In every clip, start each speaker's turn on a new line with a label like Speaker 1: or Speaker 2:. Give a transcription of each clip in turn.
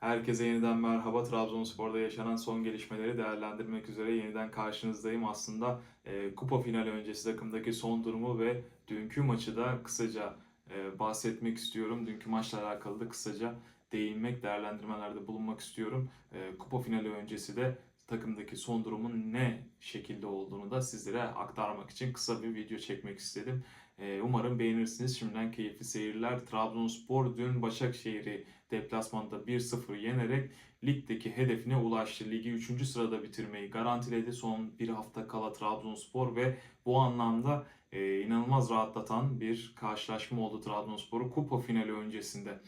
Speaker 1: Herkese yeniden merhaba. Trabzonspor'da yaşanan son gelişmeleri değerlendirmek üzere yeniden karşınızdayım. Aslında e, kupa finali öncesi takımdaki son durumu ve dünkü maçı da kısaca e, bahsetmek istiyorum. Dünkü maçla alakalı da kısaca değinmek, değerlendirmelerde bulunmak istiyorum. E, kupa finali öncesi de takımdaki son durumun ne şekilde olduğunu da sizlere aktarmak için kısa bir video çekmek istedim. E, umarım beğenirsiniz. Şimdiden keyifli seyirler. Trabzonspor dün Başakşehir'i deplasmanda 1-0 yenerek ligdeki hedefine ulaştı. Ligi 3. sırada bitirmeyi garantiledi. Son bir hafta kala Trabzonspor ve bu anlamda e, inanılmaz rahatlatan bir karşılaşma oldu Trabzonspor'u kupa finali öncesinde.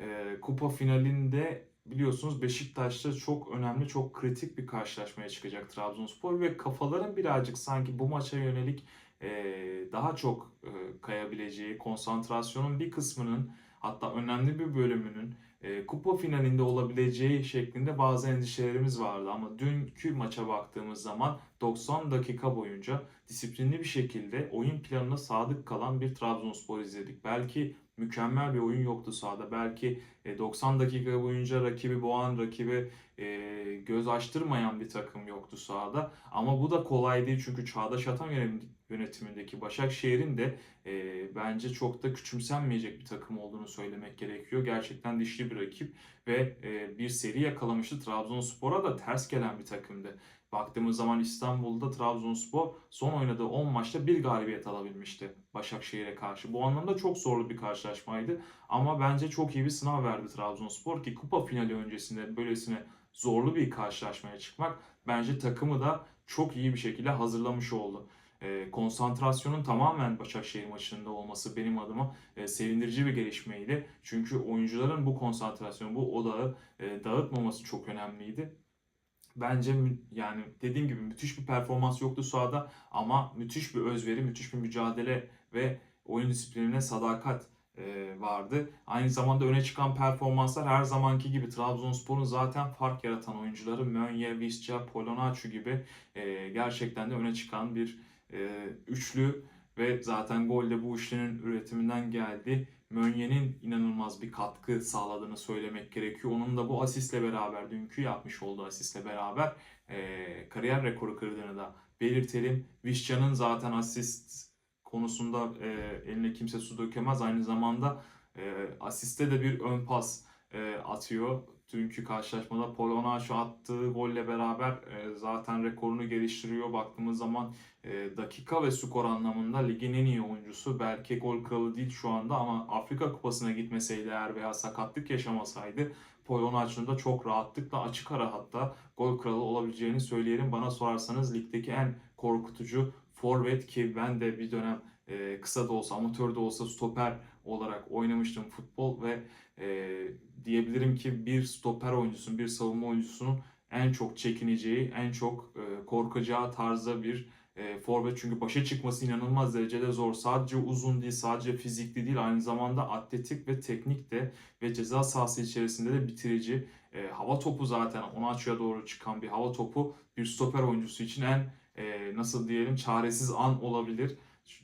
Speaker 1: E, kupa finalinde biliyorsunuz Beşiktaş'ta çok önemli, çok kritik bir karşılaşmaya çıkacak Trabzonspor ve kafaların birazcık sanki bu maça yönelik daha çok kayabileceği, konsantrasyonun bir kısmının hatta önemli bir bölümünün kupa finalinde olabileceği şeklinde bazı endişelerimiz vardı. Ama dünkü maça baktığımız zaman 90 dakika boyunca disiplinli bir şekilde oyun planına sadık kalan bir Trabzonspor izledik. Belki mükemmel bir oyun yoktu sahada. Belki e, 90 dakika boyunca rakibi boğan, rakibi e, göz açtırmayan bir takım yoktu sahada. Ama bu da kolay değil çünkü Çağdaş Atan yönetim- yönetimindeki Başakşehir'in de e, bence çok da küçümsenmeyecek bir takım olduğunu söylemek gerekiyor. Gerçekten dişli bir rakip ve e, bir seri yakalamıştı. Trabzonspor'a da ters gelen bir takımdı. Baktığımız zaman İstanbul'da Trabzonspor son oynadığı 10 maçta bir galibiyet alabilmişti Başakşehir'e karşı. Bu anlamda çok zorlu bir karşılaşmaydı. Ama bence çok iyi bir sınav verdi Trabzonspor ki kupa finali öncesinde böylesine zorlu bir karşılaşmaya çıkmak bence takımı da çok iyi bir şekilde hazırlamış oldu. E, konsantrasyonun tamamen Başakşehir maçında olması benim adıma e, sevindirici bir gelişmeydi. Çünkü oyuncuların bu konsantrasyonu, bu odağı e, dağıtmaması çok önemliydi. Bence yani dediğim gibi müthiş bir performans yoktu sahada ama müthiş bir özveri, müthiş bir mücadele ve oyun disiplinine sadakat e, vardı. Aynı zamanda öne çıkan performanslar her zamanki gibi Trabzonspor'un zaten fark yaratan oyuncuları Mönye, Visca, Polonarçu gibi e, gerçekten de öne çıkan bir e, üçlü ve zaten gol de bu üçlünün üretiminden geldi. Mönye'nin inanılmaz bir katkı sağladığını söylemek gerekiyor. Onun da bu asistle beraber, dünkü yapmış olduğu asistle beraber e, kariyer rekoru kırdığını da belirtelim. Vişcan'ın zaten asist konusunda e, eline kimse su dökemez. Aynı zamanda e, asiste de bir ön pas e, atıyor. Dünkü karşılaşmada Polonarço attığı golle beraber e, zaten rekorunu geliştiriyor. Baktığımız zaman e, dakika ve skor anlamında ligin en iyi oyuncusu. Belki gol kralı değil şu anda ama Afrika Kupası'na gitmeseydi eğer veya sakatlık yaşamasaydı Polonarço'nun da çok rahatlıkla açık ara hatta gol kralı olabileceğini söyleyelim. Bana sorarsanız ligdeki en korkutucu forvet ki ben de bir dönem e, kısa da olsa amatör de olsa stoper olarak oynamıştım futbol ve e, diyebilirim ki bir stoper oyuncusunun, bir savunma oyuncusunun en çok çekineceği, en çok e, korkacağı tarzda bir e, forvet. Çünkü başa çıkması inanılmaz derecede zor. Sadece uzun değil, sadece fizikli değil, aynı zamanda atletik ve teknik de ve ceza sahası içerisinde de bitirici. E, hava topu zaten ona açığa doğru çıkan bir hava topu bir stoper oyuncusu için en e, nasıl diyelim çaresiz an olabilir.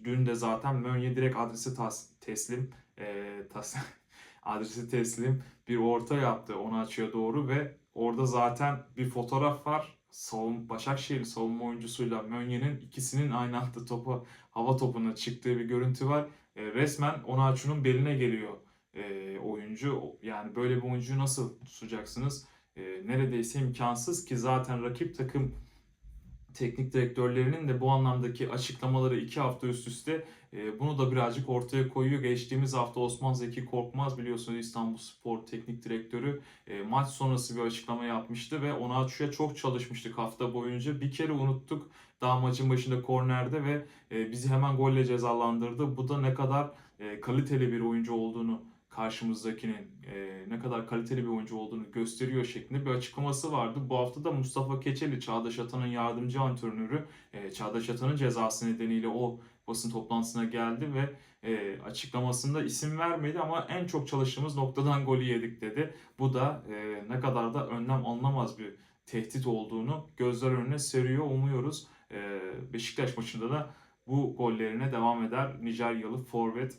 Speaker 1: Dün de zaten Mönye direkt adresi tas- teslim e, tas adresi teslim bir orta yaptı ona açığa doğru ve orada zaten bir fotoğraf var. Savun, Başakşehir savunma oyuncusuyla Mönye'nin ikisinin aynı anda topu hava topuna çıktığı bir görüntü var. E, resmen Onaçu'nun beline geliyor e, oyuncu. Yani böyle bir oyuncuyu nasıl tutacaksınız? E, neredeyse imkansız ki zaten rakip takım teknik direktörlerinin de bu anlamdaki açıklamaları iki hafta üst üste e, bunu da birazcık ortaya koyuyor. Geçtiğimiz hafta Osman Zeki Korkmaz biliyorsunuz İstanbul Spor Teknik Direktörü e, maç sonrası bir açıklama yapmıştı ve Onaçu'ya çok çalışmıştık hafta boyunca. Bir kere unuttuk daha maçın başında kornerde ve e, bizi hemen golle cezalandırdı. Bu da ne kadar kaliteli bir oyuncu olduğunu karşımızdakinin e, ne kadar kaliteli bir oyuncu olduğunu gösteriyor şeklinde bir açıklaması vardı. Bu hafta da Mustafa Keçeli, Çağdaş Atan'ın yardımcı antrenörü, e, Çağdaş Atan'ın cezası nedeniyle o basın toplantısına geldi ve e, açıklamasında isim vermedi ama en çok çalıştığımız noktadan golü yedik dedi. Bu da e, ne kadar da önlem alınamaz bir tehdit olduğunu gözler önüne seriyor. Umuyoruz e, Beşiktaş maçında da bu gollerine devam eder. Nijeryalı forvet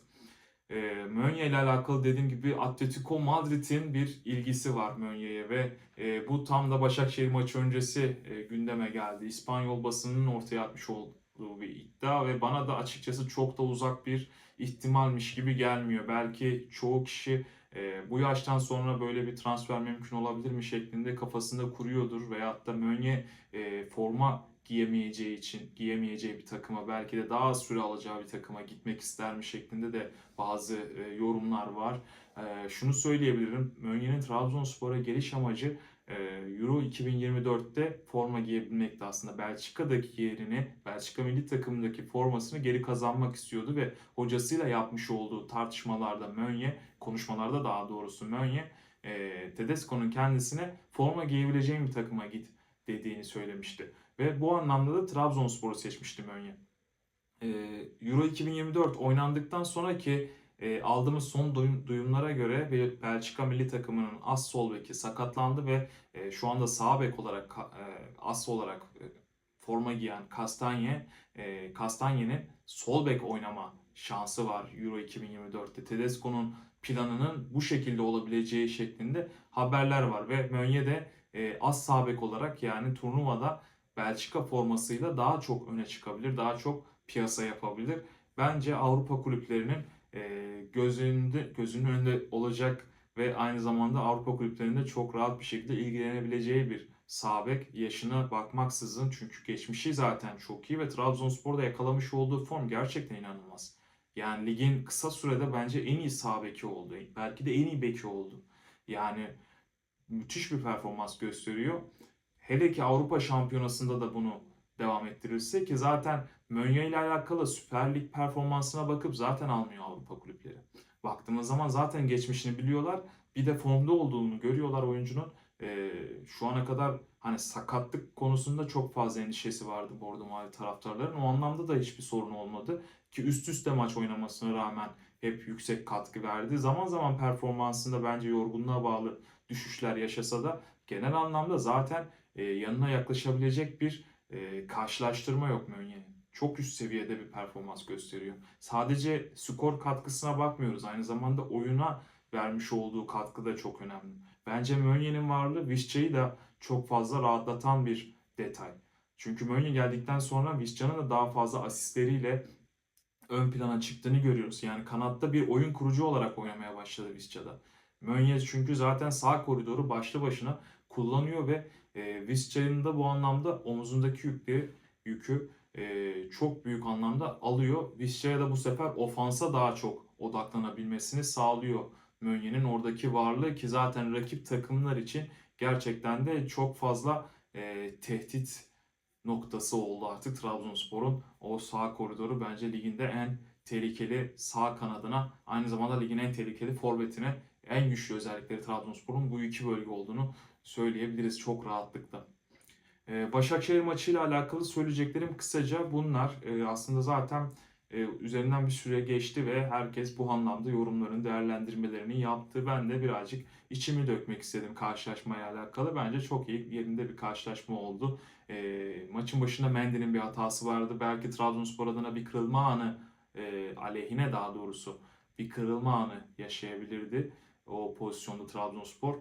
Speaker 1: E, Mönye ile alakalı dediğim gibi Atletico Madrid'in bir ilgisi var Mönye'ye ve e, bu tam da Başakşehir maçı öncesi e, gündeme geldi. İspanyol basınının ortaya atmış olduğu bir iddia ve bana da açıkçası çok da uzak bir ihtimalmiş gibi gelmiyor. Belki çoğu kişi e, bu yaştan sonra böyle bir transfer mümkün olabilir mi şeklinde kafasında kuruyordur veyahut da Mönye e, forma giyemeyeceği için giyemeyeceği bir takıma belki de daha az süre alacağı bir takıma gitmek ister mi şeklinde de bazı e, yorumlar var. E, şunu söyleyebilirim. Mönye'nin Trabzonspor'a geliş amacı e, Euro 2024'te forma giyebilmekti aslında. Belçika'daki yerini, Belçika milli takımındaki formasını geri kazanmak istiyordu ve hocasıyla yapmış olduğu tartışmalarda Mönye, konuşmalarda daha doğrusu Mönye, e, Tedesco'nun kendisine forma giyebileceğin bir takıma git dediğini söylemişti. Ve bu anlamda da Trabzonspor'u seçmişti Mönye. E, Euro 2024 oynandıktan sonraki e, aldığımız son duyum- duyumlara göre Belçika milli takımının as sol beki sakatlandı ve e, şu anda sağ bek olarak e, as olarak e, forma giyen Kastanye, e, Kastanye'nin sol bek oynama şansı var Euro 2024'te. Tedesco'nun planının bu şekilde olabileceği şeklinde haberler var ve Mönye de e, as sağ bek olarak yani turnuvada Belçika formasıyla daha çok öne çıkabilir, daha çok piyasa yapabilir. Bence Avrupa kulüplerinin e, gözünde gözünün önünde olacak ve aynı zamanda Avrupa kulüplerinde çok rahat bir şekilde ilgilenebileceği bir sağ bek yaşına bakmaksızın çünkü geçmişi zaten çok iyi ve Trabzonspor'da yakalamış olduğu form gerçekten inanılmaz. Yani ligin kısa sürede bence en iyi sağ beki oldu. Belki de en iyi beki oldu. Yani müthiş bir performans gösteriyor. Hele ki Avrupa Şampiyonası'nda da bunu devam ettirirse ki zaten Mönye ile alakalı Süper Lig performansına bakıp zaten almıyor Avrupa kulüpleri. Baktığımız zaman zaten geçmişini biliyorlar. Bir de formda olduğunu görüyorlar oyuncunun. Ee, şu ana kadar hani sakatlık konusunda çok fazla endişesi vardı Bordo Mavi taraftarların. O anlamda da hiçbir sorun olmadı. Ki üst üste maç oynamasına rağmen hep yüksek katkı verdi. Zaman zaman performansında bence yorgunluğa bağlı düşüşler yaşasa da genel anlamda zaten e, yanına yaklaşabilecek bir e, karşılaştırma yok Mönye'nin. Çok üst seviyede bir performans gösteriyor. Sadece skor katkısına bakmıyoruz. Aynı zamanda oyuna vermiş olduğu katkı da çok önemli. Bence Mönye'nin varlığı Visca'yı da çok fazla rahatlatan bir detay. Çünkü Mönye geldikten sonra Visca'nın da daha fazla asistleriyle ön plana çıktığını görüyoruz. Yani kanatta bir oyun kurucu olarak oynamaya başladı Visca'da. Mönye çünkü zaten sağ koridoru başlı başına kullanıyor ve e, Visca'nın da bu anlamda omuzundaki yükleri, yükü e, çok büyük anlamda alıyor. Visca'ya da bu sefer ofansa daha çok odaklanabilmesini sağlıyor. Mönye'nin oradaki varlığı ki zaten rakip takımlar için gerçekten de çok fazla e, tehdit noktası oldu artık Trabzonspor'un o sağ koridoru bence liginde en tehlikeli sağ kanadına aynı zamanda ligin en tehlikeli forvetine en güçlü özellikleri Trabzonspor'un bu iki bölge olduğunu söyleyebiliriz çok rahatlıkla. Ee, Başakşehir maçıyla alakalı söyleyeceklerim kısaca bunlar. Ee, aslında zaten e, üzerinden bir süre geçti ve herkes bu anlamda yorumlarını, değerlendirmelerini yaptı. Ben de birazcık içimi dökmek istedim karşılaşmaya alakalı. Bence çok iyi yerinde bir karşılaşma oldu. Ee, maçın başında Mendy'nin bir hatası vardı. Belki Trabzonspor adına bir kırılma anı e, aleyhine daha doğrusu bir kırılma anı yaşayabilirdi o pozisyonda Trabzonspor.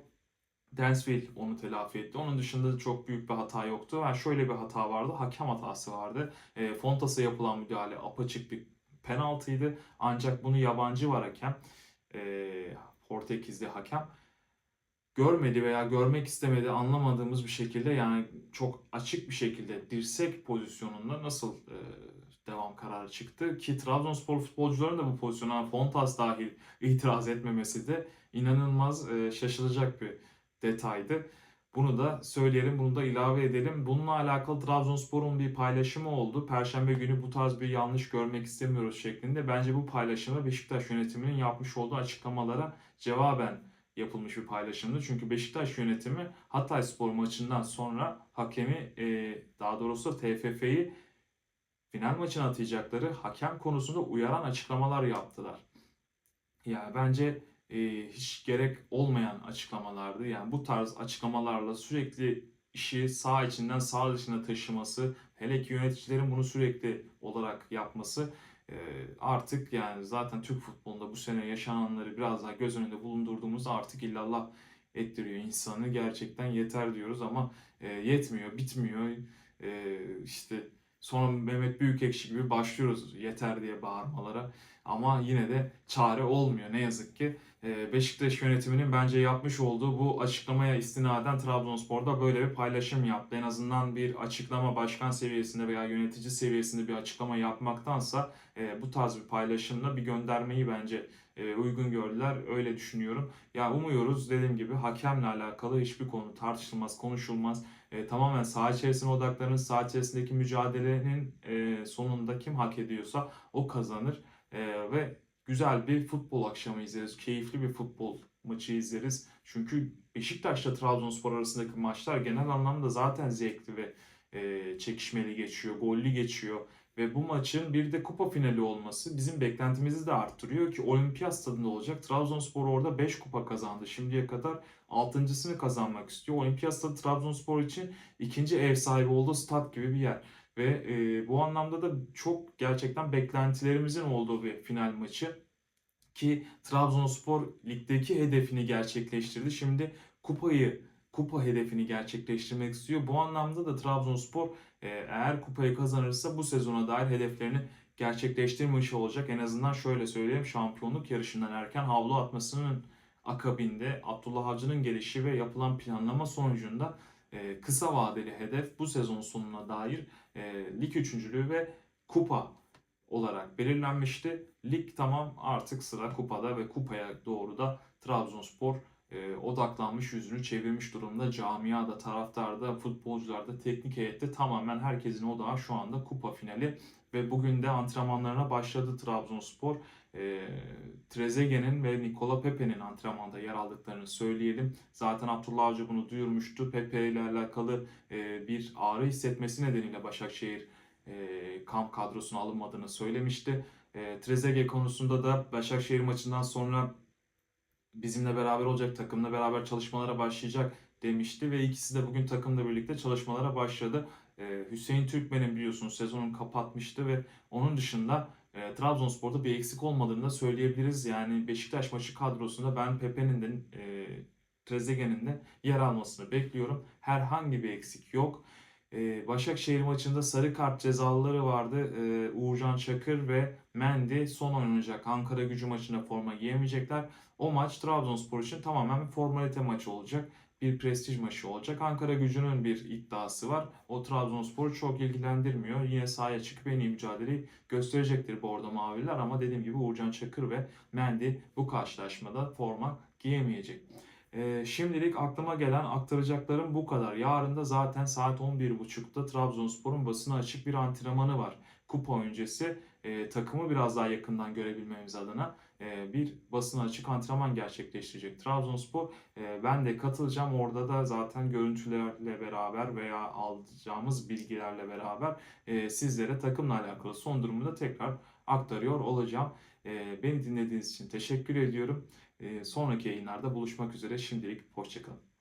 Speaker 1: Dansville onu telafi etti. Onun dışında çok büyük bir hata yoktu. Yani şöyle bir hata vardı. Hakem hatası vardı. E, Fontas'a yapılan müdahale apaçık bir penaltıydı. Ancak bunu yabancı var hakem. E, Portekizli hakem. Görmedi veya görmek istemedi anlamadığımız bir şekilde yani çok açık bir şekilde dirsek pozisyonunda nasıl e, devam kararı çıktı ki Trabzonspor futbolcuların da bu pozisyona Fontas dahil itiraz etmemesi de inanılmaz e, şaşılacak bir detaydı. Bunu da söyleyelim, bunu da ilave edelim. Bununla alakalı Trabzonspor'un bir paylaşımı oldu. Perşembe günü bu tarz bir yanlış görmek istemiyoruz şeklinde. Bence bu paylaşımı Beşiktaş yönetiminin yapmış olduğu açıklamalara cevaben yapılmış bir paylaşımdı. Çünkü Beşiktaş yönetimi Hatay Spor maçından sonra hakemi, e, daha doğrusu TFF'yi final maçına atayacakları hakem konusunda uyaran açıklamalar yaptılar. Yani bence e, hiç gerek olmayan açıklamalardı. Yani bu tarz açıklamalarla sürekli işi sağ içinden sağ dışına taşıması, hele ki yöneticilerin bunu sürekli olarak yapması E, artık yani zaten Türk futbolunda bu sene yaşananları biraz daha göz önünde bulundurduğumuzda artık illallah ettiriyor insanı. Gerçekten yeter diyoruz ama e, yetmiyor, bitmiyor. E, işte sonra Mehmet Büyükekşi gibi başlıyoruz yeter diye bağırmalara. Ama yine de çare olmuyor ne yazık ki. E, Beşiktaş yönetiminin bence yapmış olduğu bu açıklamaya istinaden Trabzonspor'da böyle bir paylaşım yaptı. En azından bir açıklama başkan seviyesinde veya yönetici seviyesinde bir açıklama yapmaktansa e, bu tarz bir paylaşımla bir göndermeyi bence e, uygun gördüler. Öyle düşünüyorum. Ya umuyoruz dediğim gibi hakemle alakalı hiçbir konu tartışılmaz, konuşulmaz. E, tamamen saha içerisine odaklanın. Saha içerisindeki mücadelenin e, sonunda kim hak ediyorsa o kazanır. E, ve güzel bir futbol akşamı izleriz. Keyifli bir futbol maçı izleriz. Çünkü Beşiktaş'la Trabzonspor arasındaki maçlar genel anlamda zaten zevkli ve e, çekişmeli geçiyor, gollü geçiyor. Ve bu maçın bir de kupa finali olması bizim beklentimizi de arttırıyor ki olimpiyat stadında olacak. Trabzonspor orada 5 kupa kazandı. Şimdiye kadar 6.sını kazanmak istiyor. Olimpiyat stadı Trabzonspor için ikinci ev sahibi olduğu stat gibi bir yer. Ve e, bu anlamda da çok gerçekten beklentilerimizin olduğu bir final maçı. Ki Trabzonspor ligdeki hedefini gerçekleştirdi. Şimdi kupayı kupa hedefini gerçekleştirmek istiyor. Bu anlamda da Trabzonspor eğer kupayı kazanırsa bu sezona dair hedeflerini gerçekleştirmiş olacak. En azından şöyle söyleyeyim şampiyonluk yarışından erken havlu atmasının akabinde Abdullah Avcı'nın gelişi ve yapılan planlama sonucunda e, kısa vadeli hedef bu sezon sonuna dair e, lig üçüncülüğü ve kupa olarak belirlenmişti. Lig tamam artık sıra kupada ve kupaya doğru da Trabzonspor e, odaklanmış, yüzünü çevirmiş durumda. Camiada, taraftarda, futbolcularda, teknik heyette tamamen herkesin odağı şu anda kupa finali. Ve bugün de antrenmanlarına başladı Trabzonspor. E, Trezeguet'in ve Nikola Pepe'nin antrenmanda yer aldıklarını söyleyelim. Zaten Abdullah Avcı bunu duyurmuştu. Pepe ile alakalı e, bir ağrı hissetmesi nedeniyle Başakşehir e, kamp kadrosuna alınmadığını söylemişti. E, Trezeguet konusunda da Başakşehir maçından sonra bizimle beraber olacak, takımla beraber çalışmalara başlayacak demişti ve ikisi de bugün takımla birlikte çalışmalara başladı. E, Hüseyin Türkmen'in biliyorsunuz sezonun kapatmıştı ve onun dışında e, Trabzonspor'da bir eksik olmadığını da söyleyebiliriz. Yani Beşiktaş maçı kadrosunda ben Pepe'nin de e, de yer almasını bekliyorum. Herhangi bir eksik yok. E, Başakşehir maçında sarı kart cezalıları vardı. E, Uğurcan Çakır ve Mendy son oynanacak Ankara gücü maçında forma giyemeyecekler. O maç Trabzonspor için tamamen bir formalite maçı olacak. Bir prestij maçı olacak. Ankara gücünün bir iddiası var. O Trabzonspor'u çok ilgilendirmiyor. Yine sahaya çıkıp en iyi mücadeleyi gösterecektir Bordo Maviler ama dediğim gibi Uğurcan Çakır ve Mendy bu karşılaşmada forma giyemeyecek. Ee, şimdilik aklıma gelen aktaracaklarım bu kadar. Yarın da zaten saat 11.30'da Trabzonspor'un basına açık bir antrenmanı var. Kupa öncesi e, takımı biraz daha yakından görebilmemiz adına e, bir basına açık antrenman gerçekleştirecek Trabzonspor. E, ben de katılacağım. Orada da zaten görüntülerle beraber veya alacağımız bilgilerle beraber e, sizlere takımla alakalı son durumu da tekrar aktarıyor olacağım. E, beni dinlediğiniz için teşekkür ediyorum. E, sonraki yayınlarda buluşmak üzere. Şimdilik hoşçakalın.